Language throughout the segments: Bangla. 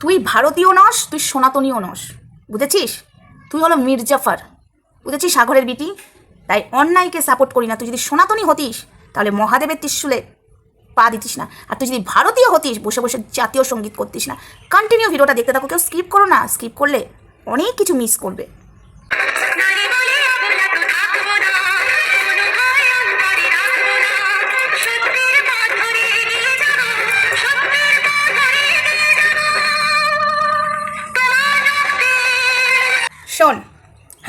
তুই ভারতীয় নস, তুই সনাতনীয় নস। বুঝেছিস? তুই হলো মির্জাফার বুঝেছিস সাগরের বিটি? তাই অন্যায়কে সাপোর্ট করি না। তুই যদি সনাতনী হতিস, তাহলে মহাদেবের ত্রিশুলে পা দিতিস না। আর তুই যদি ভারতীয় হতিস, বসে বসে জাতীয় সংগীত করতিস না। কন্টিনিউ ভিডিওটা দেখতে থাকো। কেউ স্কিপ করো না। স্কিপ করলে অনেক কিছু মিস করবে।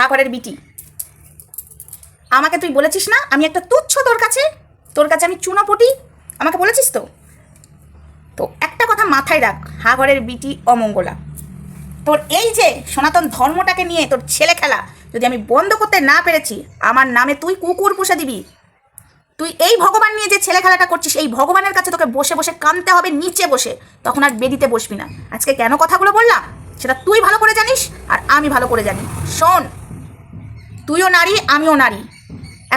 হাঘরের বিটি। আমাকে তুই বলেছিস না, আমি একটা তুচ্ছ তোর কাছে? তোর কাছে আমি চুনোপটি? আমাকে বলেছিস তো? তো একটা কথা মাথায় রাখ, হাঘরের বিটি অমঙ্গলা। তোর এই যে সনাতন ধর্মটাকে নিয়ে তোর ছেলে খেলা, যদি আমি বন্ধ করতে না পেরেছি, আমার নামে তুই কুকুর পুষে দিবি। তুই এই ভগবান নিয়ে যে ছেলে খেলাটা করছিস, এই ভগবানের কাছে তোকে বসে বসে কানতে হবে, নিচে বসে। তখন আর বেদিতে বসবি না। আজকে কেন কথাগুলো বললাম? সেটা তুই ভালো করে জানিস, আর আমি ভালো করে জানি। শোন তুইও নারী, আমিও নারী।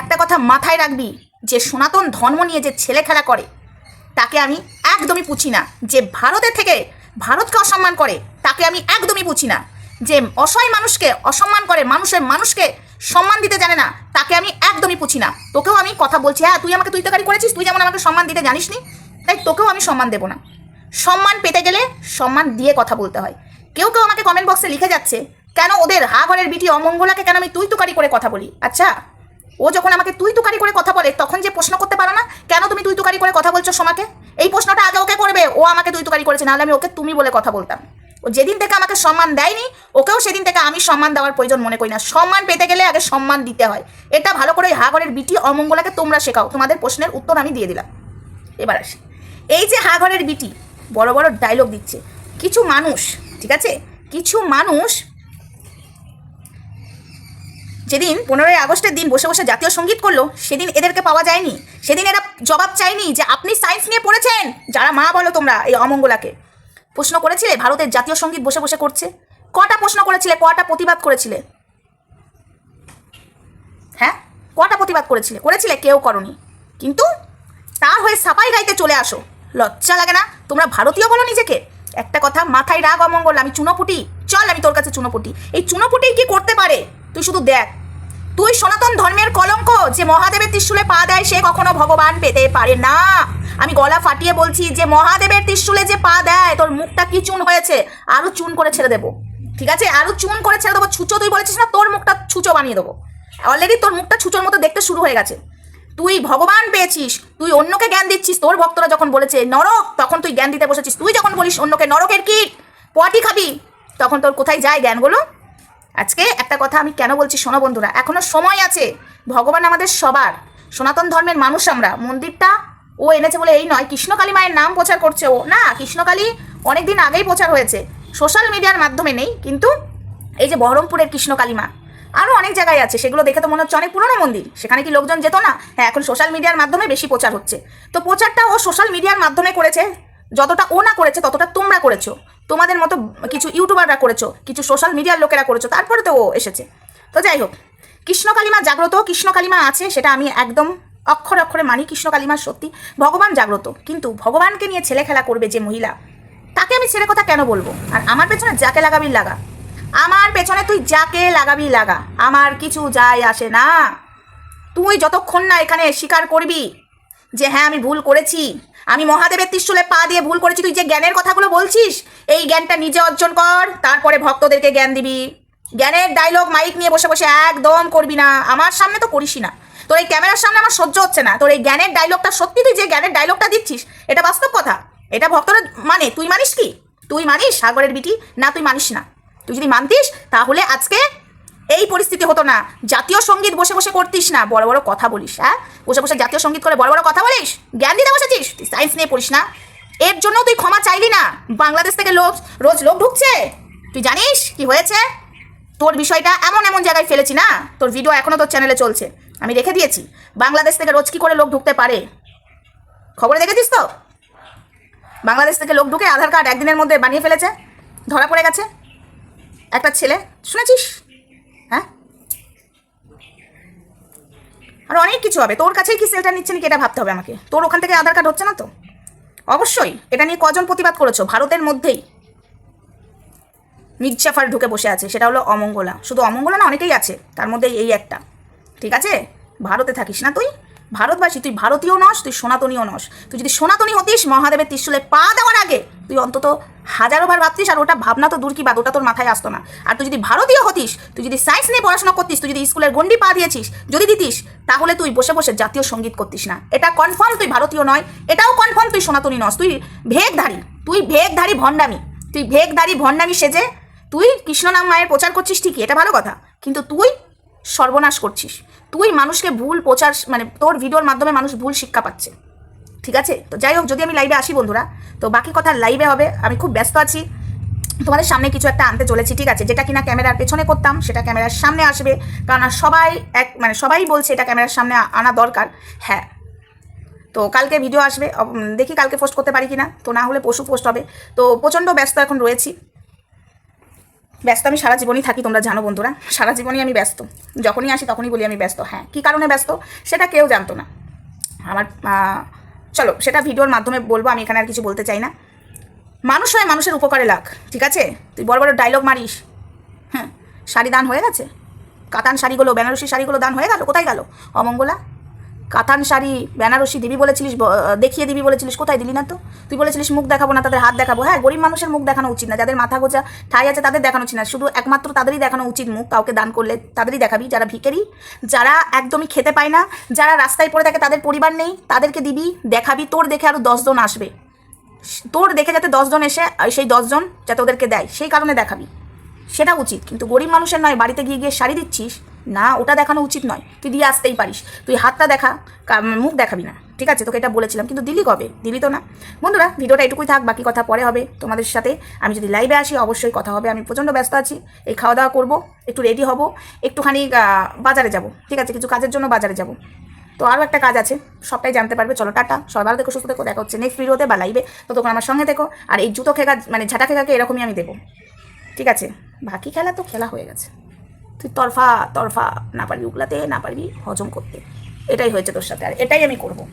একটা কথা মাথায় রাখবি, যে সনাতন ধর্ম নিয়ে যে ছেলে খেলা করে, তাকে আমি একদমই পুছি না। যে ভারতের থেকে ভারতকে অসম্মান করে, তাকে আমি একদমই পুছি না। যে অসহায় মানুষকে অসম্মান করে, মানুষের মানুষকে সম্মান দিতে জানে না, তাকে আমি একদমই পুছি না। তোকেও আমি কথা বলছি হ্যাঁ তুই আমাকে তুই তকারি করেছিস, তুই যেমন আমাকে সম্মান দিতে জানিস নি তাই তোকেও আমি সম্মান দেবো না। সম্মান পেতে গেলে সম্মান দিয়ে কথা বলতে হয়। কেউ কেউ আমাকে কমেন্ট বক্সে লিখে যাচ্ছে কেন ওদের হা ঘরের বিটি অমঙ্গলাকে কেন আমি তুই তুকারি করে কথা বলি? আচ্ছা ও যখন আমাকে তুই তুকারি করে কথা বলে, তখন যে প্রশ্ন করতে পারো না? কেন তুমি তুই তুকারি করে কথা বলছো সোমাকে? এই প্রশ্নটা আগে ওকে করবে, ও আমাকে তুই তুকারি করেছে, নাহলে আমি ওকে তুমি বলে কথা বলতাম। ও যেদিন থেকে আমাকে সম্মান দেয়নি, ওকেও সেদিন থেকে আমি সম্মান দেওয়ার প্রয়োজন মনে করি না। সম্মান পেতে গেলে আগে সম্মান দিতে হয়। এটা ভালো করে ওই হাগরের বিটি অমঙ্গলাকে তোমরা শেখাও। তোমাদের প্রশ্নের উত্তর আমি দিয়ে দিলাম। এবার আসি। এই যে হাঘরের বিটি, বড় বড় ডায়লগ দিচ্ছে। কিছু মানুষ, ঠিক আছে? কিছু মানুষ যেদিন পনেরোই আগস্টের দিন বসে বসে জাতীয় সংগীত করল, সেদিন এদেরকে পাওয়া যায়নি। সেদিন এরা জবাব চায়নি যে আপনি সায়েন্স নিয়ে পড়েছেন? যারা মা বলো তোমরা এই অমঙ্গলাকে। প্রশ্ন করেছিলে, ভারতের জাতীয় সংগীত বসে বসে করছে? কটা প্রশ্ন করেছিলে, কটা প্রতিবাদ করেছিলে? হ্যাঁ? কটা প্রতিবাদ করেছিলে? করেছিলে, কেউ করনি। কিন্তু তার হয়ে সাপাই গাইতে চলে আসো। লজ্জা লাগে না? তোমরা ভারতীয় বলো নিজেকে। একটা কথা, মাথায় রাগ অমঙ্গল, আমি চুনোপুটি। চল আমি তোর কাছে চুনোপুটি। এই চুনোপুটি কি করতে পারে? তুই শুধু দেখ। তুই সনাতন ধর্মের কলঙ্ক যে মহাদেবের ত্রিশূলে পা দেয়, সে কখনো ভগবান পেতে পারে না। আমি গলা ফাটিয়ে বলছি যে মহাদেবের ত্রিশূলে যে পা দেয়, তোর মুখটা কি চুন হয়েছে? আরও চুন করে ছেড়ে দেবো। ঠিক আছে? আরও চুন করে ছেড়ে দেবো। ছুচো তুই বলেছিস না, তোর মুখটা ছুচো বানিয়ে দেবো। অলরেডি তোর মুখটা ছুচোর মতো দেখতে শুরু হয়ে গেছে। তুই ভগবান পেয়েছিস, তুই অন্যকে জ্ঞান দিচ্ছিস, তোর ভক্তরা যখন বলেছে, নরক তখন তুই জ্ঞান দিতে বসেছিস। তুই যখন বলিস অন্যকে, নরকের কীট, পটি খাবি তখন তোর কোথায় যায় জ্ঞানগুলো? আজকে একটা কথা আমি কেন বলছি শোনো বন্ধুরা, এখনও সময় আছে। ভগবান আমাদের সবার। সনাতন ধর্মের মানুষ আমরা। মন্দিরটা ও এনেছে বলে এই নয়, কৃষ্ণকালী মায়ের নাম প্রচার করছে ও। না, কৃষ্ণকালী অনেক দিন আগেই প্রচার হয়েছে। সোশ্যাল মিডিয়ার মাধ্যমে নেই, কিন্তু এই যে বহরমপুরের কৃষ্ণকালী মা আরও অনেক জায়গায় আছে। সেগুলো দেখে তো মনে হচ্ছে অনেক পুরনো মন্দির। সেখানে কি লোকজন যেত না? হ্যাঁ এখন সোশ্যাল মিডিয়ার মাধ্যমে বেশি প্রচার হচ্ছে। তো প্রচারটা ও সোশ্যাল মিডিয়ার মাধ্যমে করেছে। যতটা ও না করেছে, ততটা তোমরা করেছ। তোমাদের মতো কিছু ইউটিউবাররা করেছ, কিছু সোশ্যাল মিডিয়ার লোকেরা করেছ, তারপরে তো ও এসেছে। তো যাই হোক কৃষ্ণকালীমা জাগ্রত কৃষ্ণকালীমা আছে, সেটা আমি একদম অক্ষরে অক্ষরে মানি কৃষ্ণকালীমা সত্যি। ভগবান জাগ্রত, কিন্তু ভগবানকে নিয়ে ছেলে খেলা করবে যে মহিলা, তাকে আমি ছেলে কথা কেন বলব? আর আমার পেছনে যাকে লাগাবি লাগা। আমার পেছনে তুই যাকে লাগাবি লাগা, আমার কিছু যায় আসে না। তুই যতক্ষণ না এখানে স্বীকার করবি যে হ্যাঁ আমি ভুল করেছি আমি মহাদেবের ত্রিশূলে পা দিয়ে ভুল করেছি, তুই যে জ্ঞানের কথাগুলো বলছিস, এই জ্ঞানটা নিজে অর্জন কর, তারপরে ভক্তদেরকে জ্ঞান দিবি। জ্ঞানের ডায়লগ মাইক নিয়ে বসে বসে একদম করবি না। আমার সামনে তো করিসই না। তোর এই ক্যামেরার সামনে আমার সহ্য হচ্ছে না। তোর এই জ্ঞানের ডায়লগটা সত্যি তুই যে জ্ঞানের ডায়লগটা দিচ্ছিস, এটা বাস্তব কথা। এটা ভক্তরা মানে তুই মানিস কি? তুই মানিস সাগরের বিটি? না, তুই মানিস না। তুই যদি মানতিস, তাহলে আজকে এই পরিস্থিতি হতো না। জাতীয় সংগীত বসে বসে করতিস না। বড় বড় কথা বলিস হ্যাঁ? বসে বসে জাতীয় সংগীত করে বড় বড় কথা বলিস? জ্ঞান দিতে বসেছিস? তুই সায়েন্স নিয়ে পড়িস না। এর জন্য তুই ক্ষমা চাইলি না। বাংলাদেশ থেকে লোক, রোজ লোক ঢুকছে। তুই জানিস কি হয়েছে? তোর বিষয়টা এমন এমন জায়গায় ফেলেছি না? তোর ভিডিও এখনও তোর চ্যানেলে চলছে। আমি রেখে দিয়েছি। বাংলাদেশ থেকে রোজ কি করে লোক ঢুকতে পারে? খবরে দেখেছিস তো? বাংলাদেশ থেকে লোক ঢুকে আধার কার্ড একদিনের মধ্যে বানিয়ে ফেলেছে। ধরা পড়ে গেছে। একটা ছেলে, শুনেছিস? আর অনেক কিছু হবে। তোর কাছেই কি সেলটা নিচ্ছে নাকি এটা ভাবতে হবে আমাকে? তোর ওখান থেকে আধার কার্ড হচ্ছে না তো? অবশ্যই, এটা নিয়ে কজন প্রতিবাদ করেছ? ভারতের মধ্যেই। মির্জাফার ঢুকে বসে আছে, সেটা হলো অমঙ্গলা। শুধু অমঙ্গলা না, অনেকেই আছে। তার মধ্যে এই একটা। ঠিক আছে? ভারতে থাকিস না তুই? ভারতবাসী, তুই ভারতীয় নস, তুই সনাতনীও নস। তুই যদি সনাতনী হতিস, মহাদেবের ত্রিশুলে পা দেওয়ার আগে তুই অন্তত হাজারো বার ভাবতিস, আর ওটা ভাবনা তো দূর কি বাদ, ওটা তোর মাথায় আসতো না। আর তুই যদি ভারতীয় হতিস, তুই যদি সায়েন্স নিয়ে পড়াশোনা করতিস, তুই যদি স্কুলের গন্ডি পা দিয়েছিস, যদি দিতিস, তাহলে তুই বসে বসে জাতীয় সংগীত করতিস না। এটা কনফার্ম তুই ভারতীয় নয়, এটাও কনফার্ম তুই সনাতনী নস। তুই ভেগধারী তুই ভেগধারী ভণ্ডামি, তুই ভেগধারী ভণ্ডামি সেজে তুই কৃষ্ণনাম মায়ের প্রচার করছিস ঠিকই, এটা ভালো কথা। কিন্তু তুই সর্বনাশ করছিস। তুই মানুষকে ভুল প্রচার মানে তোর ভিডিওর মাধ্যমে মানুষ ভুল শিক্ষা পাচ্ছে। ঠিক আছে? তো যাই হোক, যদি আমি লাইভে আসি বন্ধুরা, তো বাকি কথা লাইভে হবে। আমি খুব ব্যস্ত আছি। তোমাদের সামনে কিছু একটা আনতে চলেছি, ঠিক আছে? যেটা কিনা ক্যামেরার পেছনে করতাম, সেটা ক্যামেরার সামনে আসবে। কারণ সবাই এক মানে সবাই বলছে এটা ক্যামেরার সামনে আনা দরকার। হ্যাঁ। তো কালকে ভিডিও আসবে। দেখি কালকে পোস্ট করতে পারি কিনা। তো না হলে পশু পোস্ট হবে। তো প্রচণ্ড ব্যস্ত এখন রয়েছি। ব্যস্ত, আমি সারা জীবনই থাকি, তোমরা জানো বন্ধুরা। সারা জীবনই আমি ব্যস্ত। যখনই আসি তখনই বলি আমি ব্যস্ত। হ্যাঁ কী কারণে ব্যস্ত? সেটা কেউ জানতো না। আমার চলো, সেটা ভিডিওর মাধ্যমে বলব, আমি এখানে আর কিছু বলতে চাই না। মানুষ হয় মানুষের উপকারে লাগ ঠিক আছে? তুই বড় বড় ডায়লগ মারিস। হ্যাঁ শাড়ি দান হয়ে গেছে? কাতান শাড়িগুলো, বেনারসি শাড়িগুলো দান হয়ে গেল? কোথায় গেল? অমঙ্গলা? কাতান শাড়ি বেনারসি দিবি বলেছিলিস দেখিয়ে দিবি বলেছিলিস, কোথায় দিলি না তো? তুই বলেছিলিস মুখ দেখাবো না, তাদের হাত দেখাবো। হ্যাঁ গরিব মানুষের মুখ দেখানো উচিত না, যাদের মাথা গোজা ঠাই আছে তাদের দেখানো উচিত না, শুধু একমাত্র তাদেরই দেখানো উচিত মুখ, কাউকে দান করলে তাদেরই দেখাবি, যারা ভিকেরি যারা একদমই খেতে পায় না, যারা রাস্তায় পড়ে থাকে, তাদের পরিবার নেই, তাদেরকে দিবি, দেখাবি, তোর দেখে আরও দশজন আসবে। তোর দেখে যাতে দশজন এসে সেই দশজন যাতে ওদেরকে দেয়, সেই কারণে দেখাবি। সেটা উচিত। কিন্তু গরিব মানুষের নয়, বাড়িতে গিয়ে গিয়ে শাড়ি দিচ্ছিস, না, ওটা দেখানো উচিত নয়। তুই দিয়ে আসতেই পারিস। তুই হাতটা দেখা মুখ দেখাবি না। ঠিক আছে, তোকে এটা বলেছিলাম। কিন্তু দিলি কবে? দিলি তো না। বন্ধুরা, ভিডিওটা এটুকুই থাক, বাকি কথা পরে হবে তোমাদের সাথে। আমি যদি লাইভে আসি, অবশ্যই কথা হবে। আমি প্রচণ্ড ব্যস্ত আছি। এই খাওয়া দাওয়া করব, একটু রেডি হব, একটুখানি বাজারে যাব। ঠিক আছে, কিছু কাজের জন্য বাজারে যাব। তো আরও একটা কাজ আছে, সবটাই জানতে পারবে। চলো, টাটা। সবাই ভালো থেকো, সুস্থ থেকো। দেখা হচ্ছে নেক্সট ভিডিওতে বা লাইভে তো তখন আমার সঙ্গে থেকো। আর এই জুতো খেকা মানে ঝাঁটা খেকাকে এরকমই আমি দেবো। ঠিক আছে? বাকি খেলা তো খেলা হয়ে গেছে। তুই তরফা তরফা, না পারবি উগলাতে, না পারবি হজম করতে। এটাই হয়েছে তোর সাথে, আর এটাই আমি করব।